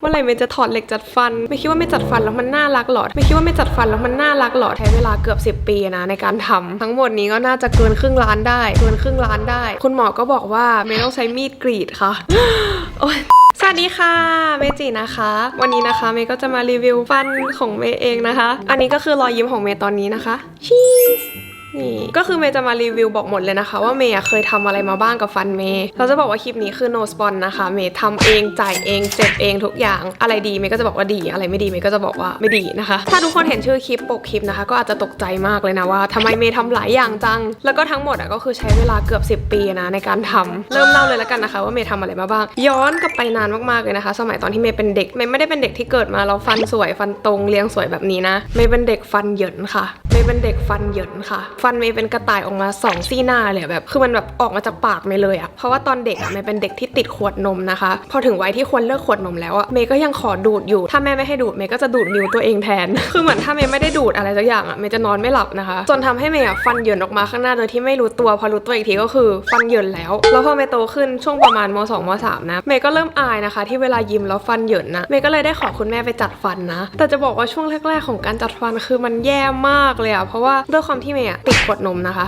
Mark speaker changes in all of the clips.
Speaker 1: เมื่อไหร่เมย์จะถอดเหล็กจัดฟัน ไม่คิดว่าไม่จัดฟันแล้วมันน่ารักหรอไม่คิดว่าไม่จัดฟันแล้วมันน่ารักหรอใช้เวลาเกือบ 10 ปีนะในการทำทั้งหมดนี้ก็น่าจะเกินครึ่งล้านได้ เกินครึ่งล้านได้ คุณหมอก็บอกว่าเมย์ต้องใช้มีดกรีดค่ะโอ๊ยสวัสดีค่ะเมจินะคะ วันนี้นะคะเมย์ก็จะมารีวิวฟันของเมย์เองนะคะ อันนี้ก็คือรอยยิ้มของเมย์ตอนนี้นะคะชีส นี่ก็คือเมย์จะมารีวิวบอกหมดเลยนะคะ ว่าเมย์อะเคยทำอะไรมาบ้างกับฟันเมย์เราจะบอกว่าคลิปนี้คือ no spon นะคะ เมย์ทำเองจ่ายเองเจ็บเองทุกอย่างอะไรดีเมย์ก็จะบอกว่าดีอะไรไม่ดีเมย์ก็จะบอกว่าไม่ดีนะคะ ถ้าทุกคนเห็นชื่อคลิปปกคลิปนะคะ ก็อาจจะตกใจมากเลยนะว่าทำไมเมย์ทำหลายอย่างจัง แล้วก็ทั้งหมดอะก็คือใช้เวลาเกือบ 10 ปีนะในการทำเริ่มเล่าเลยแล้วกันนะคะ ว่าเมย์ทำอะไรมาบ้าง ย้อนกลับไปนานมากๆเลยนะคะ สมัยตอนที่เมย์เป็นเด็กเมย์ไม่ได้เป็นเด็กที่เกิดมาเราฟันสวยฟันตรงเรียงสวยแบบนี้นะเมย์เป็นเด็กฟันเหยินค่ะเม ย์เป็นเด็กฟันเหยินค่ะ ฟันเมย์เป็นกระต่ายออกมาสองซี่หน้าเลยแบบคือมันแบบออกมาจากปากเมย์เลยอะเพราะว่าตอนเด็กอะเมย์เป็นเด็กที่ติดขวดนมนะคะ พอถึงวัยที่ควรเลิกขวดนมแล้วอะเมย์ก็ยังขอดูดอยู่ ถ้าแม่ไม่ให้ดูดเมย์ก็จะดูดนิ้วตัวเองแทน คือเหมือนถ้าเมย์ไม่ได้ดูดอะไรสักอย่างอะเมย์จะนอนไม่หลับนะคะ จนทำให้เมย์อะฟันเหยินออกมาข้างหน้าโดยที่ไม่รู้ตัวพอรู้ตัวอีกทีก็คือฟันเหยินแล้ว แล้วพอเมย์โตขึ้นช่วงประมาณม 2 ม 3 นะเมย์ก็เริ่มอายนะคะ ที่เวลายิ้มแล้วฟันเหยินนะเมย์ก็เลยได้ขอคุณแม่ไปจัดฟันนะ แต่จะบอกว่าช่วงแรก ๆ ของการจัดฟันคือมันแย่มากเลยอะเพราะว่าด้วยความที่เมย์อะติดขวดนมนะคะ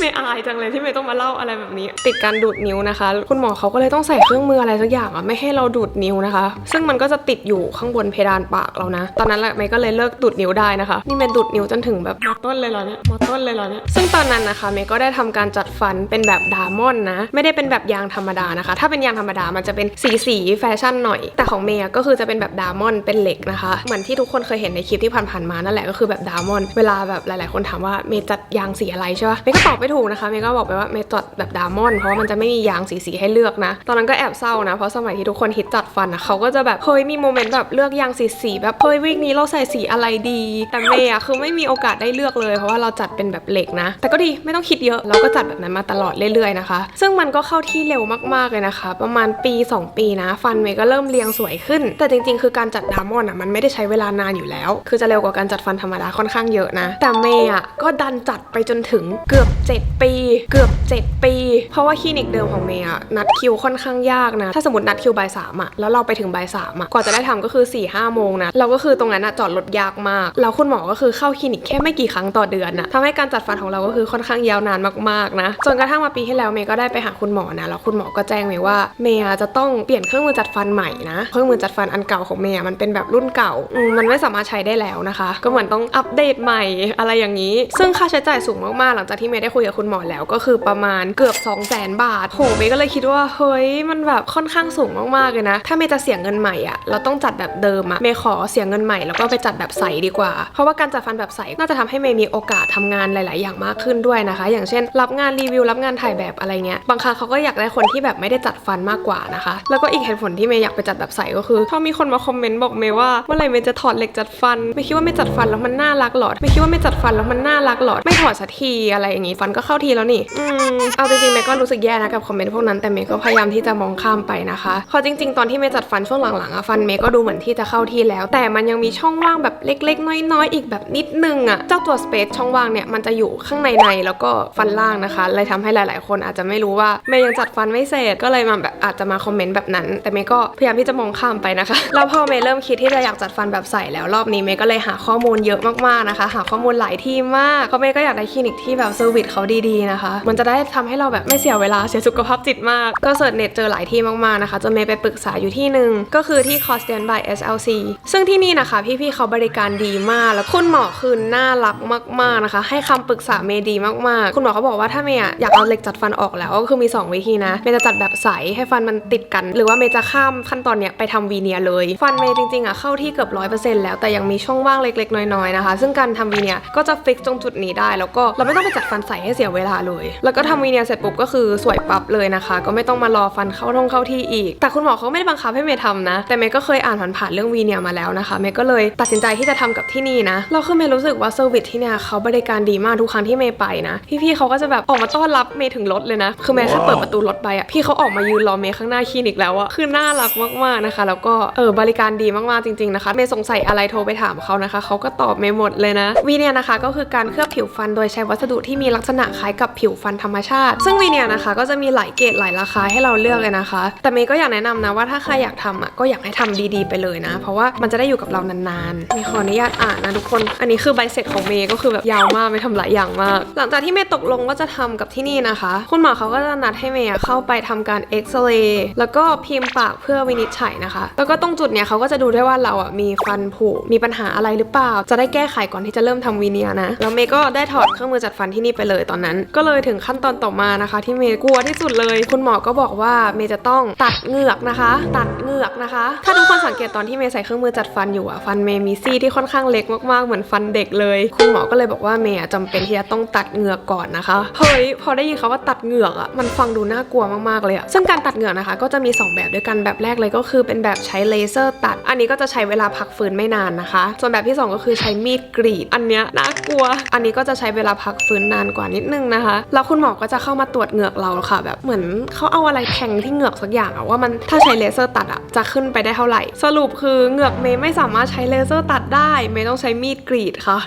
Speaker 1: เมย์อายจังเลยที่เมย์ต้องมาเล่าอะไรแบบนี้ ติดการดูดนิ้วนะคะ คุณหมอเขาก็เลยต้องใส่เครื่องมืออะไรสักอย่างอะไม่ให้เราดูดนิ้วนะคะ ซึ่งมันก็จะติดอยู่ข้างบนเพดานปากเรานะ ตอนนั้นแหละเมย์ก็เลยเลิกดูดนิ้วได้นะคะ นี่เมย์ดูดนิ้วจนถึงแบบมอต้นเลยเหรอเนี่ยมอต้นเลยเหรอเนี่ยซึ่งตอนนั้นนะคะเมย์ก็ได้ทำการจัดฟันเป็นแบบดามอนนะ ไม่ได้เป็นแบบยางธรรมดานะคะ ถ้าเป็นยางธรรมดามันจะเป็นสีสีแฟชั่นหน่อย แต่ของเมย์อะก็คือจะเป็นแบบดามอนเป็นเหล็กนะคะเหมือนที่ทุกคนเคยเห็นในคลิปที่ผ่านๆมานั่นแหละก็คือแบบดามอน เวลาแบบหลาย ๆ คนถามว่าเมย์จัดยางสีอะไรใช่ปะเมย์ก็ตอบไม่ถูกนะคะเมย์ก็บอกไปว่าเมย์จัดแบบดามอนเพราะามันจะไม่มียางสีสีๆให้เลือกนะ ตอนนั้นก็แอบเศร้านะ เพราะสมัยที่ทุกคนฮิตจัดฟันนะเขาก็จะแบบเฮ้ยมีโมเมนต์แบบเลือกยางสีสีแบบเฮ้ยวีคนี้เราใส่สีอะไรดี แต่เมย์อะคือไม่มีโอกาสได้เลือกเลย เพราะว่าเราจัดเป็นแบบเหล็กนะ แต่ก็ดีไม่ต้องคิดเยอะเราก็จัดแบบนั้นมาตลอดเรื่อยๆนะคะ ซึ่งมันก็เข้าที่เร็วมากๆเลยนะคะ ประมาณปี 2 ปีนะ ฟันเมย์ก็เริ่มเรียงสวยขึ้น แต่จริงๆ คือการจัดดามอนอะมันไม่ได้ใช้เวลานานอยู่แล้ว คือจะเร็วกว่าการจัดฟันธรรมดาค่อนข้างเยอะนะ แต่เมย์อะก็ดันจัดไปจนถึงเกือบ7 ปี เกือบ 7 ปี เพราะว่าคลินิกเดิมของเมย์อะนัดคิวค่อนข้างยากนะ ถ้าสมมตินัดคิวบ่ายสามอะแล้วเราไปถึงบ่ายสามอะกว่าจะได้ทำก็คือ4ี่ห้าโมงนะ เราก็คือตรงนั้นอะจอดรถยากมาก แล้วคุณหมอก็คือเข้าคลินิกแค่ไม่กี่ครั้งต่อเดือนนะทำให้การจัดฟันของเราก็คือค่อนข้างยาวนานมากๆนะ จนกระทั่งมาปีที่แล้วเมย์ก็ได้ไปหาคุณหมอนะ แล้วคุณหมอก็แจ้งเมย์ว่าเมย์จะต้องเปลี่ยนเครื่องมือจัดฟันใหม่นะ เครื่องมือจัดฟันอันเก่าของเมย์อะมันเป็นแบบรุ่นเก่ามมันไม่สามารถใช้ได้แล้วนะคะ ก็เหมือนต้องอัปเดตใหม่อะไรอย่างนี้ ซึ่งค่าใช้จ่ายสูงมากๆ หลังจากที่เมย์ได้คุยกับคุณหมอแล้วก็คือประมาณเกือบ 2 0 0 0 0 0 บาทโหเมย์ก็เลยคิดว่าเฮ้ยมันแบบค่อนข้างสูงมากๆเลยนะ ถ้าเมย์จะเสียเงินใหม่อะเราต้องจัดแบบเดิมอะเมย์ขอเสียเงินใหม่แล้วก็ไปจัดแบบใสดีกว่า เพราะว่าการจัดฟันแบบใสน่าจะทำให้เมย์มีโอกาสทำงานหลาย ๆ อย่างมากขึ้นด้วยนะคะ อย่างเช่น รับงานรีวิวรับงานถ่ายแบบอะไรเงี้ยบางครั้งเขาก็อยากได้คนที่แบบไม่ได้จัดฟันมากกว่านะคะ แล้วก็อีกเหตุผลที่เมย์อยากไปจัดแบบใสก็คือถ้ามีคนมาคอมเมนต์บอกเมย์ว่าเมื่อไหร่เมย์จะถอดเหล็กจัดฟันไม่คิดว่าไม่จัดฟันแล้วมันน่ารักหรอไม่คิดว่าไม่จัดฟันแล้วมันน่ารักหรอไม่ถอดสักทีอะไรอย่างงี้ฟันก็เข้าทีแล้วนี่ อืม เอาจริงๆเมย์ก็รู้สึกแย่นะกับคอมเมนต์พวกนั้นแต่เมย์ก็พยายามที่จะมองข้ามไปนะคะเพราะจริง ๆ ตอนที่เมย์จัดฟันช่วงหลังๆอะฟันเมย์ก็ดูเหมือนที่จะเข้าที่แล้ว แต่มันยังมีช่องว่างแบบเล็ก ๆ น้อยๆอีกแบบนิดนึงอะเจ้าตัวสเปซช่องว่างเนี่ยมันจะอยู่ข้างในในแล้วก็ฟันล่างนะคะเลยทำให้หลาย ๆ คนอาจจะไม่รู้ว่าเมย์ยังจัดฟันไม่เสร็จก็เลยมาแบบอาจจะมาคอมเมนต์แบบนั้น แต่เมย์ก็พยายามที่จะมองข้ามไปนะคะแล้วพอเมย์เริ่มคิดที่จะอยากจัดฟันแบบใสแล้วรอบนี้เมย์ก็เลยหาข้อมูลเยอะมากๆนะคะ หาข้อมูลหลายที่มากเพราะเมย์ก็อยากได้คลินิกที่แบบเซอร์วิสเขาดีๆนะคะ มันจะได้ทำให้เราแบบไม่เสียเวลาเสียสุขภาพจิตมาก ก็เสิร์ชเน็ตเจอหลายที่มากๆนะคะจนเมย์ไปปรึกษาอยู่ที่หนึ่งก็คือที่ c o s t a n by SLC ซึ่งที่นี่นะคะ พี่ๆเขาบริการดีมาก แล้วคุณหมอคือน่ารักมากๆนะคะ ให้คำปรึกษาเมย์ดีมากๆ คุณหมอเขาบอกว่าถ้าเมย์อยากเอาเหล็กจัดฟันออกแล้วก็คือมี 2 วิธีนะเมย์จะจัดแบบใสให้ฟันมันติดกัน หรือว่าเมย์จะข้ามขั้นตอนเนี้ยไปทำวีเนียร์เลย ฟันเมย์จริงๆอะเข้าที่เกือบร้อยเปอร์เซ็นต์แล้วแต่ยังมีช่องว่างเล็กๆน้อยๆนะคะ ซึ่งการทำวีเนียก็จะฟิกตรงจุดนี้ได้ แล้วก็เราไม่ต้องไปจัดฟันใสให้เสียเวลาเลย แล้วก็ทำวีเนียร์เสร็จปุ๊บก็คือสวยปั๊บเลยนะคะ ก็ไม่ต้องมารอฟันเข้าท่องเข้าที่อีก แต่คุณหมอเขาไม่ได้บังคับให้เมย์ทำนะ แต่เมย์ก็เคยอ่านผ่านๆเรื่องวีเนียร์มาแล้วนะคะ เมย์ก็เลยตัดสินใจที่จะทำกับที่นี่นะ เราคือเมย์รู้สึกว่าเซอร์วิสที่เนี่ยเขาบริการดีมากทุกครั้งที่เมย์ไปนะ พี่ๆเขาก็จะแบบออกมาต้อนรับเมย์ถึงรถเลยนะ คือเมย์แค่เปิดประตูรถไปอะ พี่เขาออกมายืนรอเมย์ข้างหน้าคลินิกแล้วอะ คือน่ารักมากๆนะคะ แล้วก็เออบริการดีมากๆจริงๆนะคะ เมย์สงสัยอะไรโทรไปถามเขานะคะ เขาก็ตอบเมย์หมดเลยนะ วีเนียนะคะก็คือการเคลือบผิวฟันโดยใช้วัสดุที่มีลักษณะณะคล้ายกับผิวฟันธรรมชาติ ซึ่งวีเนียนะคะก็จะมีหลายเกรดหลายราคาให้เราเลือกเลยนะคะ แต่เมย์ก็อยากแนะนำนะว่าถ้าใครอยากทำอะก็อยากให้ทำดีๆไปเลยนะ เพราะว่ามันจะได้อยู่กับเรานานๆมย์ขออนุญาตอ่านนะทุกคน อันนี้คือใบเสร็จของเมย์ก็คือแบบยาวมากเมย์ทำหลายอย่างมาก หลังจากที่เมย์ตกลงว่าจะทำกับที่นี่นะคะ คุณหมอเขาก็จะนัดให้เมย์เข้าไปทำการเอ็กซเรย์แล้วก็พิมพ์ปากเพื่อวินิจฉัยนะคะ แล้วก็ตรงจุดเนี้ยเขาก็จะดูด้วยว่าเราอะมีฟันผุมีปัญหาอะไรหรือเปล่า จะได้แก้ไขก่อนที่จะเริ่มทำวีเนียนะแล้วเมย์ก็ได้ถอดเครื่องมือจัดฟันที่นี่ไปเลยตอนนั้น ก็เลยถึงขั้นตอนต่อมานะคะ ที่เมย์กลัวที่สุดเลย คุณหมอก็บอกว่าเมย์จะต้องตัดเหงือกนะคะ ตัดเหงือกนะคะ ถ้าทุกคนสังเกตตอนที่เมย์ใส่เครื่องมือจัดฟันอยู่อะฟันเมย์มีซี่ที่ค่อนข้างเล็กมากๆเหมือนฟันเด็กเลย คุณหมอก็เลยบอกว่าเมย์อะจำเป็นที่จะต้องตัดเหงือกก่อนนะคะเฮ้ยพอได้ยินคำว่าตัดเหงือกอะมันฟังดูน่ากลัวมากๆเลยอะซึ่งการตัดเหงือกนะคะ ก็จะมีสองแบบด้วยกันแบบแรกเลยก็คือเป็นแบบใช้เลเซอร์ตัด อันนี้ก็จะใช้เวลาพักฟื้นไม่นานนะคะ ส่วนแบบที่สองก็คือใช้มีดกรีด อันเนี้ยน่ากลัว อันนี้ก็จะใช้เวลาพักฟื้นนานกว่านิดนึงนะคะแล้วคุณหมอก็จะเข้ามาตรวจเหงือกเราค่ะ แบบเหมือนเขาเอาอะไรแทงที่เหงือกสักอย่างอะว่ามันถ้าใช้เลเซอร์ตัดอะจะขึ้นไปได้เท่าไหร่ สรุปคือเหงือกเมย์ไม่สามารถใช้เลเซอร์ตัดได้เมย์ต้องใช้มีดกรีดค่ะ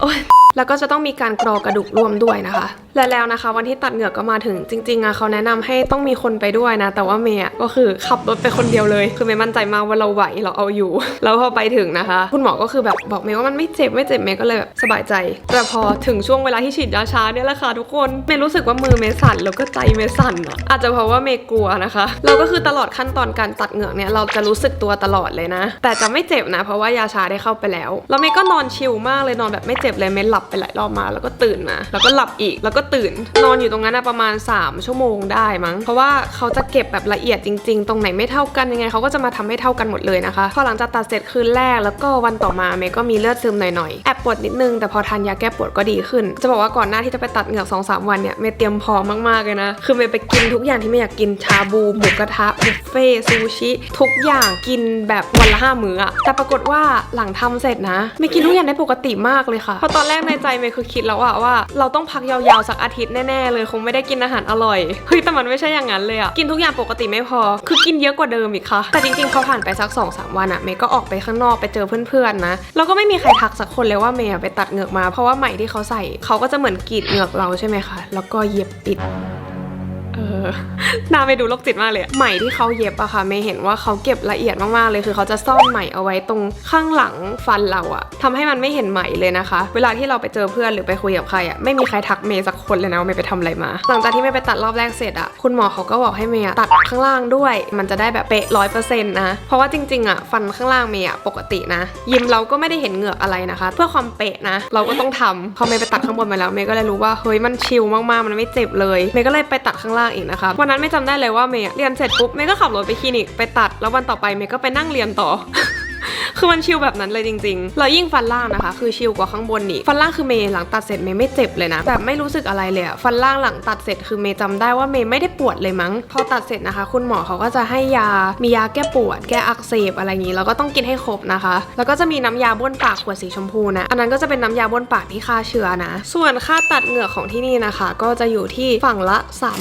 Speaker 1: โอ๊ย แล้วก็จะต้องมีการกรอกระดูกร่วมด้วยนะคะ และแล้วนะคะ วันที่ตัดเหงือกก็มาถึงจริงๆอะเขาแนะนำให้ต้องมีคนไปด้วยนะ แต่ว่าเมย์อะก็คือขับรถไปคนเดียวเลย คือเมย์มั่นใจมากว่าเราไหวเราเอาอยู่ แล้วพอไปถึงนะคะ คุณหมอก็คือแบบบอกเมย์ว่ามันไม่เจ็บไม่เจ็บเมย์ก็เลยแบบสบายใจ แต่พอถึงช่วงเวลาที่ฉีดยาชาเนี่ยแหละค่ะทุกคนเมย์รู้สึกว่ามือเมย์สั่นแล้วก็ใจเมย์สั่นอะอาจจะเพราะว่าเมย์กลัวนะคะเราก็คือตลอดขั้นตอนการตัดเหงือกเนี่ยเราจะรู้สึกตัวตลอดเลยนะ แต่จะไม่เจ็บนะ เพราะว่ายาชาได้เข้าไปแล้วแล้วเมย์ก็นอนชิลมากเลยนอนแบบไม่เจ็บเลยเมย์หลับไปหลายรอบมา แล้วก็ตื่นมา แล้วก็หลับอีก แล้วก็ตื่น นอนอยู่ตรงนั้นนะประมาณ 3 ชั่วโมงได้มั้ง เพราะว่าเขาจะเก็บแบบละเอียดจริง ๆ ตรงไหนไม่เท่ากันยังไงเขาก็จะมาทำให้เท่ากันหมดเลยนะคะ พอหลังจากตัดเสร็จคืนแรกแล้วก็วันต่อมาเมย์ก็มีเลือดซึมหน่อยๆ แอบปวดนิดนึง แต่พอทานยาแก้ปวดก็ดีขึ้น จะบอกว่าก่อนหน้าที่จะไปตัดเหงือก2อสวันเนี่ยเมย์เตรียมพร้อมมากๆเลยนะ คือเมย์ไปกินทุกอย่างที่เมย์อยากกิน ชาบู หมูกระทะ บุฟเฟ่ซูชิทุกอย่างกินแบบวันละห้ามื้ออะแต่ปรากฏว่าหลังทำเสร็จนะเมย์กินทุกอย่างได้ปกติมากเลยค่ะพราะตอนแรกในใจเมย์คือคิดแล้วอะว่า เราต้องพักยาวๆสักอาทิตย์แน่ๆเลยคงไม่ได้กินอาหารอร่อยเฮ้ยแต่มันไม่ใช่อย่างนั้นเลยอะกินทุกอย่างปกติไม่พอ คือกินเยอะกว่าเดิมอีกค่ะ แต่จริงๆพอผ่านไปสัก2อสวันอะเมย์ก็ออกไปข้างนอกไปเจอเพื่อนๆนะแล้วก็ไม่มีใครทักสักคนเลยว่าเมย์ไปตัดเหงือกมา เพราะว่าไหมที่เขาใส่เขาก็จะเหมือนกรีดเหงือกเราใช่ไหมคะแล้วก็เย็บปิด ออน่าไปดูโรคจิตมากเลยไหมที่เขาเย็บอะค่ะเมย์เห็นว่าเขาเก็บละเอียดมากๆเลยคือเขาจะซ่อนไหมเอาไว้ตรงข้างหลังฟันเราอะทำให้มันไม่เห็นไหมเลยนะคะ เวลาที่เราไปเจอเพื่อนหรือไปคุยกับใครอะไม่มีใครทักเมย์สักคนเลยนะว่าเมย์ไปทำอะไรมา หลังจากที่เมย์ไปตัดรอบแรกเสร็จอะคุณหมอเขาก็บอกให้เมย์ตัดข้างล่างด้วย มันจะได้แบบเป๊ะร้อยเปอร์เซ็นต์นะเพราะว่าจริงๆอะฟันข้างล่างเมย์อะปกตินะ ยิ้มเราก็ไม่ได้เห็นเหงือกอะไรนะคะ เพื่อความเป๊ะนะ เราก็ต้องทำพอเมย์ไปตัดข้างบนมาแล้วเมย์ก็เลยรู้ว่าเฮ้ยมันชิลมากๆมันไม่เจ็บเลยเมย์ก็เลยไปตัดข้างล่างอีกนะคะวันนั้นไม่จำได้เลยว่าเมย์เรียนเสร็จปุ๊บเมย์ก็ขับรถไปคลินิกไปตัด แล้ววันต่อไปเมย์ก็ไปนั่งเรียนต่อ คือมันชิลแบบนั้นเลยจริงๆ แล้วยิ่งฟันล่างนะคะ คือชิลกว่าข้างบนนี่ฟันล่างคือเมย์หลังตัดเสร็จเมย์ไม่เจ็บเลยนะ แบบไม่รู้สึกอะไรเลยอะฟันล่างหลังตัดเสร็จคือเมย์จำได้ว่าเมย์ไม่ได้ปวดเลยมั้ง พอตัดเสร็จนะคะ คุณหมอเขาก็จะให้ยา มียาแก้ปวด แก้อักเสบอะไรอย่างนี้แล้วก็ต้องกินให้ครบนะคะ แล้วก็จะมีน้ำยาบ้วนปากขวดสีชมพูนะ อันนั้นก็จะเป็นน้ำยาบ้วนปากที่ฆ่าเชื้อนะ ส่วนค่าตัดเหงือกของที่นี่นะคะ ก็จะอยู่ที่ฝั่งละ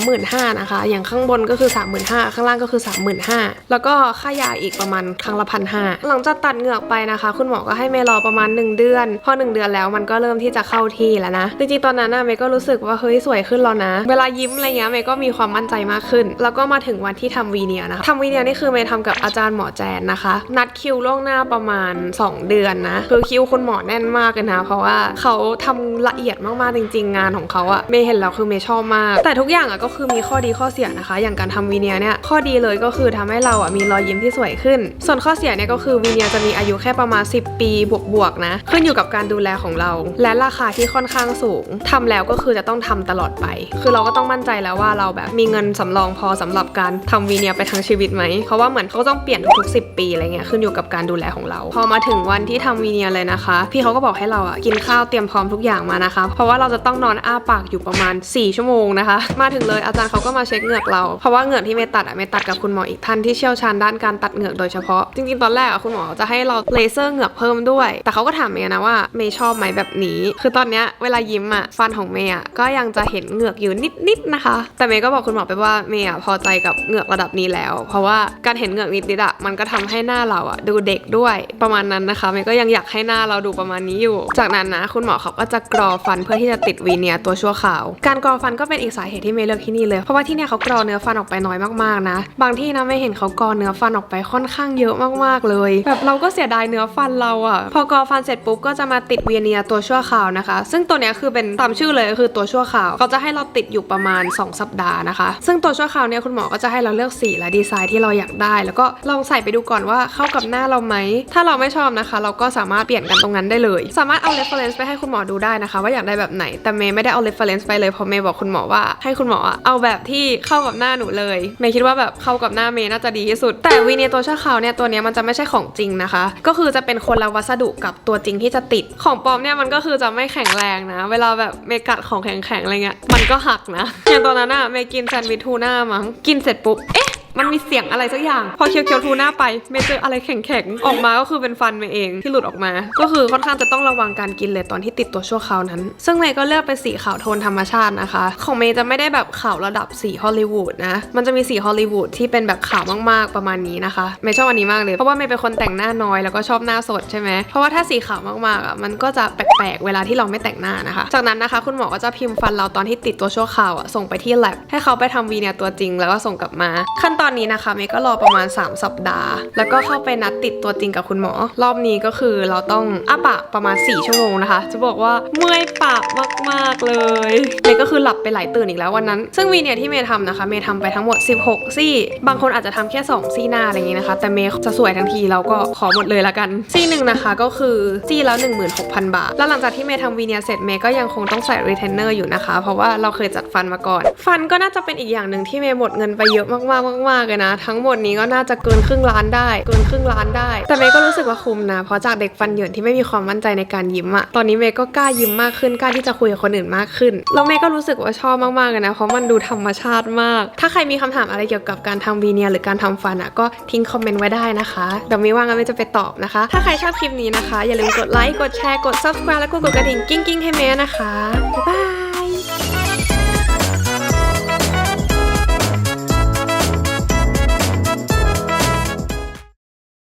Speaker 1: 35,000นะคะ อย่างข้างบนก็คือ 35,000ข้างล่างก็คือ 35,000แล้วก็ค่ายาอีกประมาณครั้งละพันห้าหลังจากตัดเหงือกไปนะคะ คุณหมอก็ให้เมย์รอประมาณ 1 เดือน พอ 1 เดือนแล้วมันก็เริ่มที่จะเข้าที่แล้วนะจริงๆตอนนั้นนะเมย์ก็รู้สึกว่าเฮ้ยสวยขึ้นแล้วนะ เวลายิ้มอะไรเงี้ยเมย์ก็มีความมั่นใจมากขึ้น แล้วก็มาถึงวันที่ทำวีเนียนะคะทำวีเนียนี่คือเมย์ทำกับอาจารย์หมอแจนนะคะ นัดคิวล่วงหน้าประมาณ 2 เดือนนะคือคิวคุณหมอแน่นมากเลยนะเพราะว่าเขาทำละเอียดมากๆจริง ๆ งานของเขาอะเมย์เห็นแล้วคือเมย์ชอบมาก แต่ทุกอย่างอะก็คือมีข้อดีข้อเสียนะคะ อย่างการทำวีเนียเนี่ยข้อดีเลยก็คือทำให้เราอะมีรอยยิ้มที่สวยขึ้น ส่วนข้อเสียเนี่ยก็คือวีเนียจะมีอายุแค่ประมาณ 10 ปีบวกๆนะ ขึ้นอยู่กับการดูแลของเรา และราคาที่ค่อนข้างสูงทำแล้วก็คือจะต้องทำตลอดไป คือเราก็ต้องมั่นใจแล้วว่าเราแบบมีเงินสำรองพอสำหรับการทำวีเนียไปทั้งชีวิตไหมเพราะว่าเหมือนเขาต้องเปลี่ยนทุกๆ10 ปีอะไรเงี้ยขึ้นอยู่กับการดูแลของเรา พอมาถึงวันที่ทำวีเนียเลยนะคะ พี่เขาก็บอกให้เราอะกินข้าวเตรียมพร้อมทุกอย่างมานะคะ เพราะว่าเราจะต้องนอนอ้าปากอยู่ประมาณ 4 ชั่วโมงนะคะ มาถึงเลยอาจารย์เขาก็มาเช็คเหงือกเรา เพราะว่าเหงือกที่เมตัดอะเมตัดกับคุณหมออีกท่านที่เชี่ยวชาญด้านการตัดเหงือกโดยเฉพาะ จริงๆตอนแรกอะคุณหมอจะให้เราเลเซอร์เหงือกเพิ่มด้วย แต่เขาก็ถามเมย์นะว่าเมย์ชอบไหมแบบนี้ คือตอนเนี้ยเวลายิ้มอะฟันของเมย์อะก็ยังจะเห็นเหงือกอยู่นิดๆนะคะ แต่เมย์ก็บอกคุณหมอไปว่าเมย์อะพอใจกับเหงือกระดับนี้แล้ว เพราะว่าการเห็นเหงือกนิดๆอะมันก็ทำให้หน้าเราอะดูเด็กด้วยประมาณนั้นนะคะเมย์ก็ยังอยากให้หน้าเราดูประมาณนี้อยู่ จากนั้นนะคุณหมอเขาก็จะกรอฟันเพื่อที่จะติดวีเนียตัวชั่วคราว การกรอฟันก็เป็นอีกสาเหตุที่เมย์เลือกที่นี่เลย เพราะว่าที่เนี่ยเขากรอเนื้อฟันออกไปน้อยมากๆนะ บางที่นะไม่เห็นเขากรอเนื้อฟันออกไปค่อนข้างเยอะมากๆเลย แบบเราก็เสียดายเนื้อฟันเราอะพอกรอฟันเสร็จปุ๊บก็จะมาติดวีเนียตัวชั่วคราวนะคะ ซึ่งตัวเนี้ยคือเป็นตามชื่อเลยก็คือตัวชั่วคราวเขาจะให้เราติดอยู่ประมาณ 2 สัปดาห์นะคะ ซึ่งตัวชั่วคราวเนี่ยคุณหมอก็จะให้เราเลือกสีและดีไซน์ที่เราอยากได้ แล้วก็ลองใส่ไปดูก่อนว่าเข้ากับหน้าเราไหมถ้าเราไม่ชอบนะคะ เราก็สามารถเปลี่ยนกันตรงนั้นได้เลย สามารถเอา reference ไปให้คุณหมอดูได้นะคะ ว่าอยากได้แบบไหนแต่เมย์ไม่ได้เอา reference ไปเลยเพราะเมย์บอกคุณหมอว่าให้คุณหมอเอาแบบที่เข้ากับหน้าหนูเลยเมย์คิดว่าแบบเข้ากับหน้าเมย์น่าจะดีที่สุดแต่วีเนียตัวชั่วคราวเนี่ยตัวเนี้ยมันจะไม่ใช่ของจริงนะคะ ก็คือจะเป็นคนละวัสดุกับตัวจริงที่จะติด ของปลอมเนี่ยมันก็คือจะไม่แข็งแรงนะ เวลาแบบเมกัดของแข็งๆอะไรเงี้ยมันก็หักนะอย่างตอนนั้นอะเมย์กินแซนด์วิชทูน่ามั้งกินเสร็จปุ๊บเอ๊ะ มันมีเสียงอะไรสักอย่าง พอเคี้ยวๆทูน่าไปเมเจออะไรแข็งๆ ออกมาก็คือเป็นฟันเมย์เองที่หลุดออกมา ก็คือค่อนข้างจะต้องระวังการกินเลยตอนที่ติดตัวชั่วคราวนั้น ซึ่งเมย์ก็เลือกเป็นสีขาวโทนธรรมชาตินะคะ ของเมย์จะไม่ได้แบบขาวระดับสีฮอลลีวูดนะ มันจะมีสีฮอลลีวูดที่เป็นแบบขาวมากๆประมาณนี้นะคะเมย์ชอบอันนี้มากเลยเพราะว่าเมย์เป็นคนแต่งหน้าน้อยแล้วก็ชอบหน้าสดใช่ไหมเพราะว่าถ้าสีขาวมากๆอะมันก็จะแปลกๆเวลาที่เราไม่แต่งหน้านะคะ จากนั้นนะคะ คุณหมอก็จะพิมพ์ฟันเราตอนที่ติดตัวชั่วคราวอะส่งไปที่ lab ให้เขาไปทำวีเนียตัวจริงแล้วก็ส่งกลับมาขั้นตอนนี้นะคะเมย์ก็รอประมาณ 3 สัปดาห์ แล้วก็เข้าไปนัดติดตัวจริงกับคุณหมอ รอบนี้ก็คือเราต้องอ้าปากประมาณ 4 ชั่วโมงนะคะ จะบอกว่าเมื่อยปากมากเลยเมย์ก็คือหลับไปหลายตื่นอีกแล้ววันนั้น ซึ่งวีเนียที่เมย์ทำนะคะ เมย์ทำไปทั้งหมด 16 ซี่ บางคนอาจจะทำแค่ 2 ซี่หน้าอะไรอย่างนี้นะคะ แต่เมย์จะสวยทั้งทีเราก็ขอหมดเลยละกัน ซี่หนึ่งนะคะก็คือซี่แล้ว 16,000 บาท แล้วหลังจากที่เมย์ทำวีเนียเสร็จเมย์ก็ยังคงต้องใส่รีเทนเนอร์อยู่นะคะ เพราะว่าเราเคยจัดฟันมาก่อน ฟันก็น่าจะเป็นอีกอย่างหนึ่งที่เมย์หมดเงินไปเยอะมากๆมากๆเลยนะ ทั้งหมดนี้ก็น่าจะเกินครึ่งล้านได้ เกินครึ่งล้านได้ แต่เมย์ก็รู้สึกว่าคุ้มนะ เพราะจากเด็กฟันเหยินที่ไม่มีความมั่นใจในการยิ้มอะตอนนี้เมย์ก็กล้ายิ้มมากขึ้นกล้าที่จะคุยกับคนอื่นมากขึ้นแล้วเมย์ก็รู้สึกว่าชอบมากๆเลยนะเพราะมันดูธรรมชาติมาก ถ้าใครมีคำถามอะไรเกี่ยวกับการทำวีเนียร์หรือการทำฟันอะก็ทิ้งคอมเมนต์ไว้ได้นะคะเดี๋ยวมีว่างก็เมย์จะไปตอบนะคะ ถ้าใครชอบคลิปนี้นะคะ อย่าลืมกดไลค์กดแชร์กด subscribe แล้วก็กดกระดิ่งกิ้งๆให้เมย์นะคะบ๊ายบาย